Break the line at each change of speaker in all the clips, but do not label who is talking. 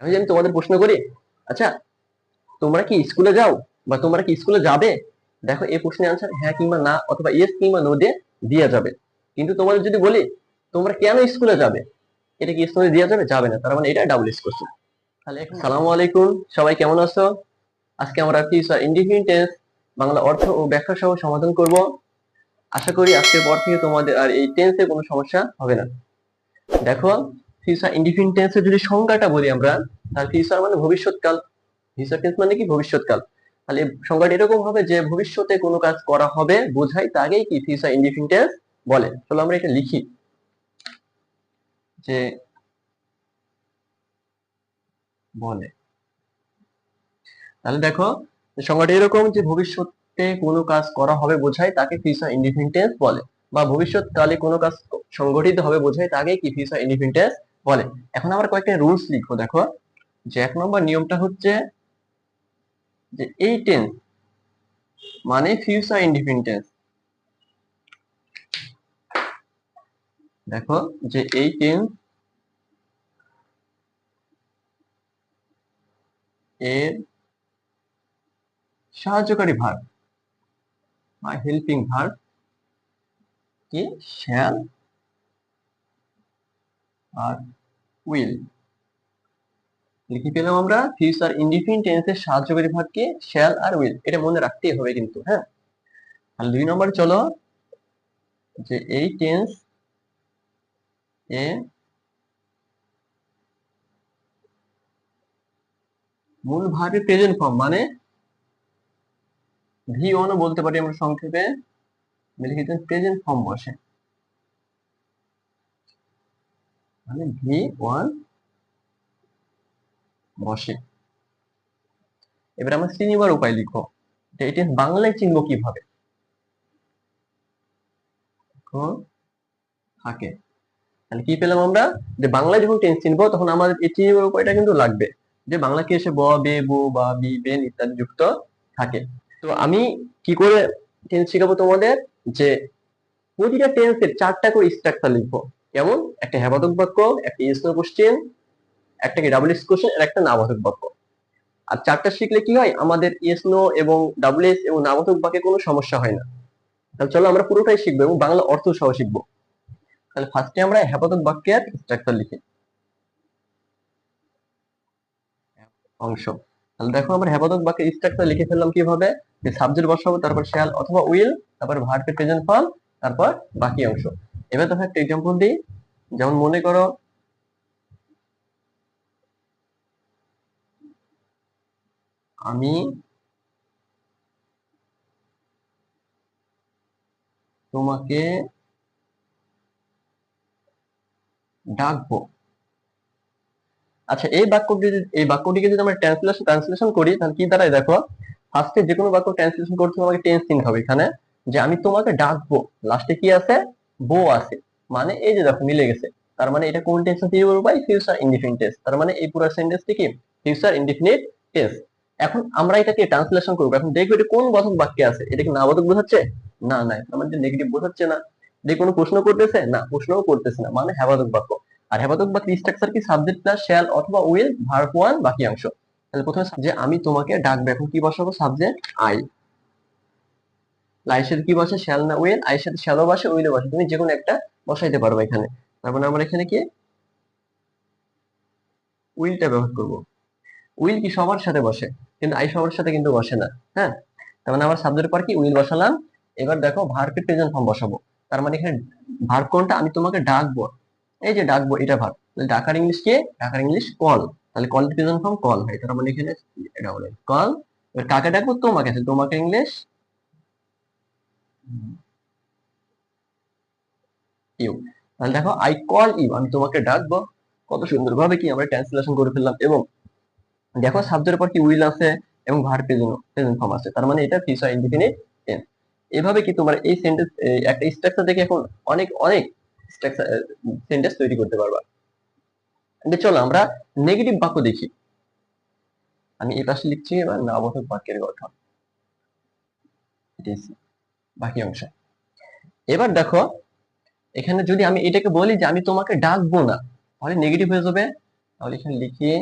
আমি যদি তোমাদের প্রশ্ন করি। আচ্ছা তোমরা কি স্কুলে যাও বা তোমরা কি স্কুলে যাবে? দেখো এই প্রশ্নের আনসার হ্যাঁ কিংবা না অথবা ইয়েস কিংবা নো দিয়ে দেওয়া যাবে। কিন্তু তোমাদের যদি বলি তোমরা কেন স্কুলে যাবে? এটা কি স্কুলে দেওয়া যাবে? যাবে না। তার মানে এটা ডাবল তাহলে এখন সালামু আলাইকুম সবাই কেমন আছো? আজকে আমরা ফিউচার ইন্ডিপেন্ডেন্ট টেন্স বাংলা অর্থ ও ব্যাখ্যা সহ সমাধান করব। আশা করি আজকের পর থেকে তোমাদের আর এই টেন্সে কোনো সমস্যা হবে না। দেখো ফিউচার ইন্ডিপেন্ডেন্ট টেন্সের যদি সংজ্ঞাটা বলি আমরা, তাহলে ফিউচার মানে ভবিষ্যৎকাল। ফিউচার টেন্স মানে কি? ভবিষ্যৎকাল। তাহলে সংজ্ঞাটা এরকম হবে যে ভবিষ্যতে কোনো কাজ করা হবে বোঝাই তাকেই কি ফিউচার ইন্ডিপেন্ডেন্ট টেন্স বলে। চলো আমরা এটা লিখি। যে বলে। তাহলে দেখো, সংজ্ঞাটা এরকম যে ভবিষ্যতে কোনো কাজ করা হবে, বোঝায় তাকে ফিউচার ইন্ডিপেন্ডেন্স বলে। বা ভবিষ্যৎকালে কোনো কাজ সংগঠিত হবে, বোঝায় তাকে কি ফিউচার ইন্ডিপেন্ডেন্স বলে। এখন আমরা কয়েকটা রুলস লিখব, দেখো। যে এক নম্বর নিয়মটা হচ্ছে যে এই টেন্স মানে ফিউচার ইন্ডিপেন্ডেন্স দেখো যে এই টেন্স এর সাহায্যকারী ভার বা হেল্পিং ভার কি? শ্যাল আর উইল লিখে পেলাম আমরা? ফিউচার ইন্ডিপেন্ডেন্ট টেন্সের সাহায্যকারী ভাগ কি শ্যাল আর উইল এটা মনে রাখতেই হবে কিন্তু হ্যাঁ? আর দুই নম্বর চলো, যে এই টেন্স এ মূল ভার্বের প্রেজেন্ট ফর্ম মানে ভি ওয়ানও বলতে পারি আমরা সংক্ষেপে লিখিত প্রেজেন্ট ফর্ম বসে। মানে ভি ওয়ান বসে। এবার আমরা চিনিবার উপায় লিখো বাংলায় চিনবো কীভাবে? থাকে। তাহলে কি পেলাম আমরা? যে বাংলায় যখন টেন্স চিনবো, তখন আমাদের এই চিনিবার উপায়টা কিন্তু লাগবে। যে বাংলা কি এসে ব, বে, বো, বা, বি বেন ইত্যাদি যুক্ত থাকে। তো আমি কি করে টেন্স শিখাবো তোমাদের? যে প্রতিটা টেন্সের চারটা করে স্ট্রাকচার লিখব। কেমন? একটা হ্যাবাদক বাক্য, একটা ইয়েস কোশ্চেন একটা ডাবল এস কোশ্চেন আর একটা নাবাধক বাক্য। আর চারটা শিখলে কি হয়? আমাদের ইয়েস নো এবং ডাবল এস এবং নাবাধক বাক্যে কোনো সমস্যা হয় না। তাহলে চলো আমরা পুরোটাই শিখব এবং বাংলা অর্থ সহ শিখব। তাহলে ফার্স্টে আমরা হ্যাবাদক বাক্যের স্ট্রাকচার লিখি। অংশ। তাহলে দেখো আমরা হ্যাবাদক বাক্যের স্ট্রাকচার লিখে ফেললাম কীভাবে? সাবজেক্ট বসাবো, তারপর শ্যাল অথবা উইল তারপর ভার্বের প্রেজেন্ট ফর্ম তারপর বাকি অংশ। এবার দেখো একটা এক্সাম্পল দিই। যেমন মনে করো, আমি তোমাকে ডাকবো। আচ্ছা এই বাক্যটি এই বাক্যটিকে যদি আমরা ট্রান্সলেশন ট্রান্সলেশন করি, তাহলে কি দাঁড়ায়? দেখো ফার্স্টে যে কোনো বাক্য ট্রান্সলেশন করতে আমাকে টেন্স নিতে হবে এখানে, যে আমি তোমাকে ডাকবো। লাস্টে কি আছে? বো আছে। মানে এই যে দেখো মিলে গেছে। তার মানে এটা কোন টেন্স দিয়ে বলব ভাই ফিউচার ইনডিফিনিট টেন্স তার মানে এই পুরো সেন্টেন্সটি কি? ফিউচার ইনডিফিনিট টেন্স এখন আমরা এটাকে ট্রান্সলেশন করব। এখন দেখব এটা কোন বাচক বাক্যে আছে? এটা কি নাবাদক বোঝাচ্ছে? না না। আমাদের নেগেটিভ বোঝাচ্ছে না। যে কোনো প্রশ্ন করতেছে? না, প্রশ্নও করতেছে না। মানে হ্যাবাদক বাক্য। আর হ্যাবাদক বাক্যের স্ট্রাকচার কি? সাবজেক্ট প্লাস শ্যাল অথবা উইল ভার্ব ওয়ান বাকি অংশ। তাহলে প্রথমে যে আমি তোমাকে ডাকবো, এখন কি বসাবো? সাবজেক্ট আই সাথে কি বসে? শ্যাল না উইল? আইয়ের সাথে শ্যালও বসে, উইলও বসে। তুমি যে কোনো একটা বসাইতে পারবে এখানে। তারপরে আমরা এখানে কি? উইলটা ব্যবহার করব। উইল কি সবার সাথে বসে? কিন্তু আই সবার সাথে কিন্তু বসে না হ্যাঁ? তার মানে আমার সাবজেক্টের পর কি? উইল বসালাম। এবার দেখো, ভার্বের প্রেজেন্ট ফর্ম বসাবো। তার মানে এখানে ভার্ব কোনটা? আমি তোমাকে ডাকবো। এই যে ডাকবো, এটা ভার্ব। ডাকার ইংলিশ কি? ডাকার ইংলিশ কল। তাহলে কল প্রেজেন্ট ফর্ম কল হয়। তার মানে এখানে এটা বলে, কল। এবার কাকে ডাকবো? তোমাকে। তোমাকে ইংলিশ ইউ। তাহলে দেখো আই কল ইউ আমি তোমাকে ডাকবো। কত কি আমরা ট্রান্সলেশন করে ফেললাম। এবং দেখো পর কি উইল আছে এবং ভার প্রেজেন্ট ফর্ম আছে। তার মানে এটা ফিউচার ইনডিফিনিট টেন্স এভাবে কি তোমার এই সেন্টেন্স একটা স্ট্রাকচার এখন অনেক অনেক স্ট্রাকচার সেন্টেন্স তৈরি করতে পারবা। চলো, আমরা নেগেটিভ বাক্য দেখি। আমি এই পাশে লিখছি এবার নাবোধক বাক্যের গঠন। বাকি অংশ। এবার দেখো, এখানে যদি আমি এটাকে বলি যে আমি তোমাকে ডাকবো না, তাহলে নেগেটিভ হয়ে যাবে। তাহলে এখানে লিখি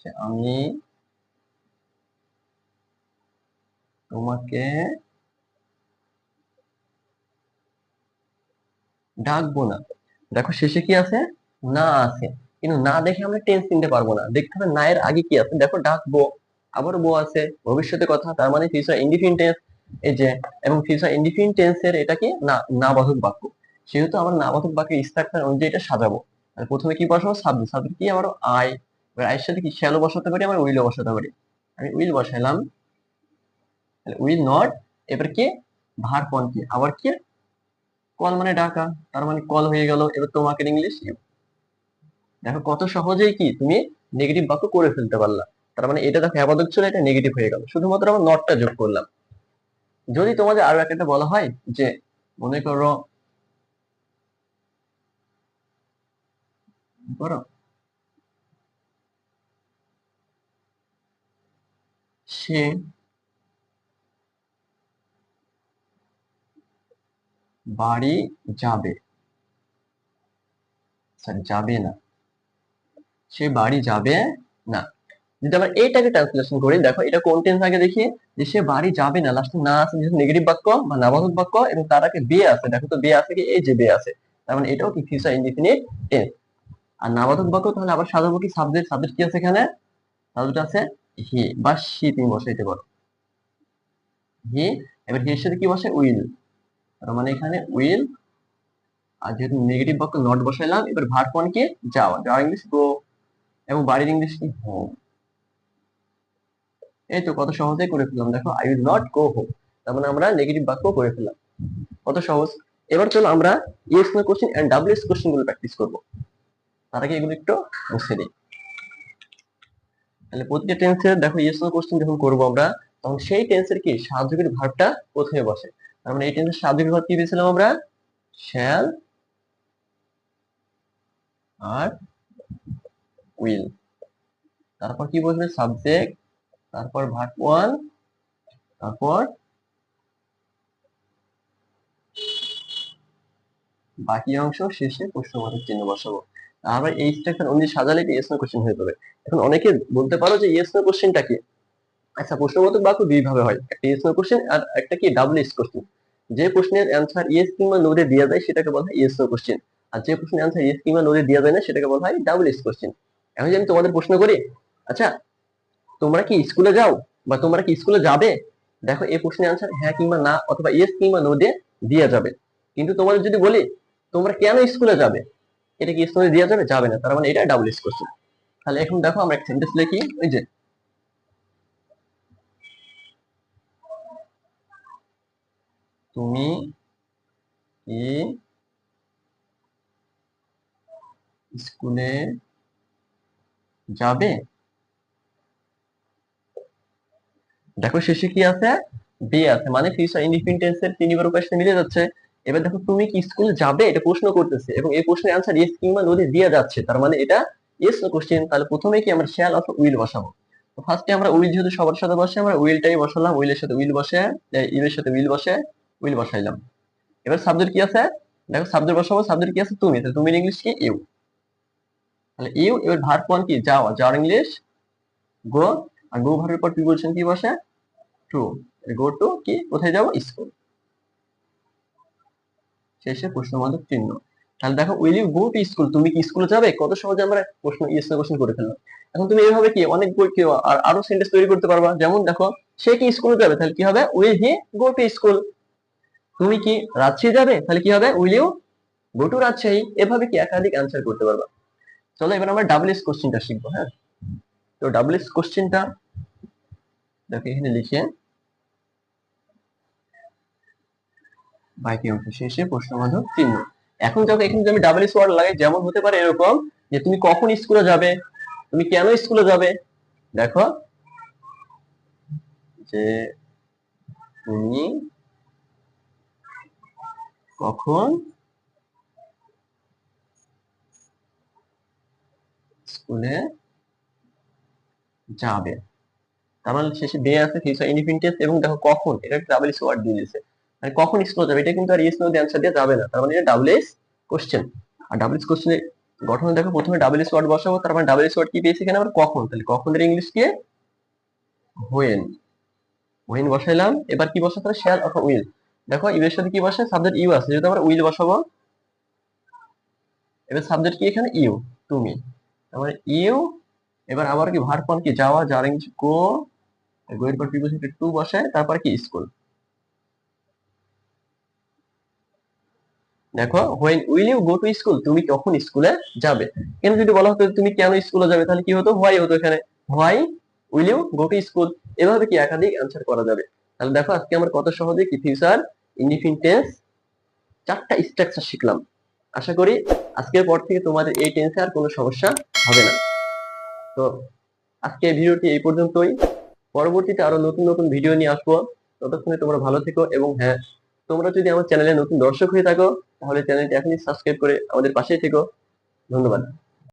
যে আমি তোমাকে ডাকবো না। দেখো শেষে কি আছে? না আছে। কিন্তু না দেখে আমরা টেন্স নিতে পারব না। দেখতে হবে না এর আগে কি আছে? দেখো ডাকবো, আবার বো আছে, ভবিষ্যতে কথা, তার মানে ফিউচার ইন্ডিফিন টেন্স এই যে, এবং ফিউচার ইন্ডিফিন টেন্সের এটা কি না বাধক বাক্য। সেহেতু আমরা না বাধক বাক্যের স্ট্রাকচার অনুযায়ী এটা সাজাবো। প্রথমে কি বসাবো? সাবজেক্ট। সাবজেক্ট কি আমার আই আয়ের সাথে কি শ্যালো বসাতে পারি? আমার উইলও বসাতে পারি। আমি উইল বসাইলাম। উইল নট এবার কি? ভার পন কি আবার কি? কল মানে ডাকা। তার মানে কল হয়ে গেল। এবার তোমাকে ইংলিশ দেখো কত সহজেই কি তুমি নেগেটিভ বাক্য করে ফেলতে পারলা। তার মানে এটা দেখো আপাতক ছিল, এটা নেগেটিভ হয়ে গেল। শুধুমাত্র আমরা নটটা যোগ করলাম। যদি তোমাদের আরও একটা বলা হয় যে, মনে করো সে বাড়ি যাবে যাবে না, সে বাড়ি যাবে না। যদি আমরা এইটাকে ট্রান্সলেশন করি, দেখো এটা কোন টেন্স আগে দেখি যে সে বাড়ি যাবে না। লাস্টে না আছে যেহেতু নেগেটিভ বাক্য বা নাবাধক বাক্য এবং তার আগে বে আছে। দেখো তো বে আছে কি? এই যে বে আছে। তার মানে এটাও কি ফিউচার ইনডিফিনিট টেন্স আর নাবাধক বাক্য তাহলে আবার সাজাবো কি? সাবজেক্ট সাবজেক্ট কি আছে এখানে? সাবজেক্ট আছে হি বা সি তুমি বসাইতে পারো। হি এবার হির সাথে কি বসে? উইল তার মানে এখানে উইল আর যেহেতু নেগেটিভ বাক্য নট বসাইলাম, এবার ভার পন কি? যাওয়া যাওয়া ইংলিশ গো এবং বাড়ির ইংলিশ কি? হোম এই তো কত সহজেই করে ফেললাম। দেখো I will not go home তার মানে আমরা নেগেটিভ বাক্য করে ফেললাম। কত সহজ। এবার চলো আমরা yes no question and double S কোশ্চেনগুলো প্র্যাকটিস করব। তার আগে এগুলো একটু মুছে দিই তাহলে প্রতিটা টেন্সের দেখো ইয়েস নো কোশ্চেন যখন করব আমরা, তখন সেই টেন্সের কি? সাহায্যের ভার্বটা প্রথমে বসে? তার মানে এই টেন্সের সাহায্যের ভার্ব কি পেয়েছিলাম আমরা? শ্যাল আর উইল তারপর কি বসবে? সাবজেক্ট তারপর ভার্ব ওয়ান তারপর বাকি অংশ শেষে প্রশ্নবোধক চিহ্ন বসাবো। আবার এই স্ট্রাকচার অনুযায়ী সাজালে ইয়েস নো কোশ্চেন হয়ে যাবে। এখন অনেকে বলতে পারো যে ইয়েস নো কোশ্চেনটা কি? আচ্ছা প্রশ্নবোধক বাক্য দুই ভাবে হয়, একটা ইয়েস নো কোশ্চেন আর একটা কি ডাবল ইস কোশ্চেন যে প্রশ্নের অ্যান্সার ইয়েস কিংবা নো দিয়ে দেওয়া যায় সেটাকে বলা হয় ইয়েস নো কোশ্চেন আর যে প্রশ্নের অ্যান্সার ইয়েস কিংবা নো দিয়ে দেওয়া যায় না সেটাকে বলা হয় ডাবল ইস কোশ্চেন এখন যদি আমি তোমাদের প্রশ্ন করি আচ্ছা তোমরা কি স্কুলে যাও বা তোমরা কি স্কুলে যাবে? দেখো এই প্রশ্নের অ্যান্সার হ্যাঁ কিংবা না অথবা ইয়েস কিংবা নো দিয়ে দেওয়া যাবে। কিন্তু তোমাদের যদি বলি, তোমরা কেন স্কুলে যাবে? এটা কি স্কুলে দেওয়া যাবে? যাবে না। তার মানে এটা ডাবল এস কোশ্চেন তাহলে এখন দেখো আমরা একটা সেন্টেন্স লিখি ওই যে তুমি কি স্কুলে যাবে? দেখো শেষে কি আছে? বি আছে মানে ফিউচার ইন্ডিপেন্ডেন্সের তিনবার উপায় সাথে মিলে যাচ্ছে। এবার দেখো তুমি কি স্কুল যাবে? এটা প্রশ্ন করতেছে এবং এই প্রশ্নের অ্যান্সার ইয়েস কিংবা নো দিয়ে যাচ্ছে। তার মানে এটা ইয়েস নো কোশ্চেন তাহলে প্রথমে কি আমরা শ্যাল অথবা উইল বসাবো? তো ফার্স্টে আমরা উইল যেহেতু সবার সাথে বসে, আমরা উইলটাই বসালাম। উইলের সাথে উইল বসে ইউলের সাথে উইল বসে উইল বসাইলাম। এবার সাবজেক্ট কি আছে? দেখো সাবজেক্ট বসাবো সাবজেক্ট কি আছে? তুমি। তাহলে তুমি ইংলিশ কি? ইউ তাহলে ইউ এবার ভার্ব ওয়ান কি? যাওয়া। যাওয়ার ইংলিশ গো আর গো ভার্বের পর প্রিপোজিশন কি বসে? টু গো টু কি? কোথায় যাব? স্কুল শেষে প্রশ্নবোধক চিহ্ন। তাহলে দেখো will you go to school তুমি কি স্কুলে যাবে? কত সহজে আমরা প্রশ্ন ইয়েস না কোশ্চেন করে ফেললাম। এখন তুমি এইভাবে কি অনেক বই কি আর আরও সেন্টেন্স তৈরি করতে পারবা? যেমন দেখো, সে কি স্কুলে যাবে? তাহলে কি হবে? Will he go to school তুমি কি রাজশাহী যাবে? তাহলে কি হবে? Will you go to Rajshahi? এভাবে কি একাধিক অ্যান্সার করতে পারবা। চলো এবার আমরা ডাবল এস কোশ্চেনটা শিখব হ্যাঁ? তো ডাবল এস কোশ্চেনটা দেখো এখানে লিখে বাকি অংশ শেষে প্রশ্নবোধক চিহ্ন এখন দেখো, এখানে যদি ডাবল এস ওয়ার্ড লাগাই, যেমন হতে পারে এরকম যে তুমি কখন স্কুলে যাবে? তুমি কেন স্কুলে যাবে? দেখো, যে তুমি কখন স্কুলে যাবে? তার মানে শেষে বে আছে এবং দেখো কখন, এটা ডাবল ওয়ার্ড দিয়ে দিয়েছে। মানে কখন স্কুলে যাবে? এটা কিন্তু আর ইয়েস নো দিয়ে অ্যান্সার দিয়ে যাবে না। তার মানে এটা ডাবল এস কোশ্চেন আর ডাবল এস কোশ্চেনে গঠনে দেখো, প্রথমে ডাবল এস ওয়ার্ড বসাবো তারপর ডাবল এস ওয়ার্ড কি পেয়েছি এখানে আবার কখন? তাহলে কখন এর ইংলিশ কি? হোয়েন হোয়েন বসাইলাম, এবার কি বসাতে হবে? শ্যাল অথবা উইল দেখো এর সাথে কি বসে সাবজেক্ট ইউ আছে। যেহেতু আমরা উইল বসাবো, এবার সাবজেক্ট কি এখানে? ইউ তুমি। তারপরে ইউ এবার আবার কি ভার ফোন কি? যাওয়া ইংলিশ গো গো এর পর প্রিপোজিশন টু বসায়, তারপর কি স্কুল দেখো when will you go to school তুমি কখন স্কুলে যাবে? কেন যদি বলা হতো তুমি কেন স্কুলে যাবে, তাহলে কি হতো? হোয়াই হতো এখানে। Why will you go to school এভাবে কি একাধিক অ্যান্সার করা যাবে। তাহলে দেখো, আজকে আমরা কত সহজে কি ফিউচার ইন্ডিফিন টেন্স চারটা স্ট্রাকচার শিখলাম। আশা করি আজকের পর থেকে তোমাদের এই টেন্সে আর কোনো সমস্যা হবে না। তো আজকে ভিডিওটি এই পর্যন্তই। পরবর্তীতে আরও নতুন নতুন ভিডিও নিয়ে আসব। ততক্ষণে তোমরা ভালো থেকো এবং হ্যাঁ তোমরা যদি আমার চ্যানেলে নতুন দর্শক হয়ে থাকো তাহলে চ্যানেলটি এখনই সাবস্ক্রাইব করে আমাদের পাশেই থেকো। ধন্যবাদ।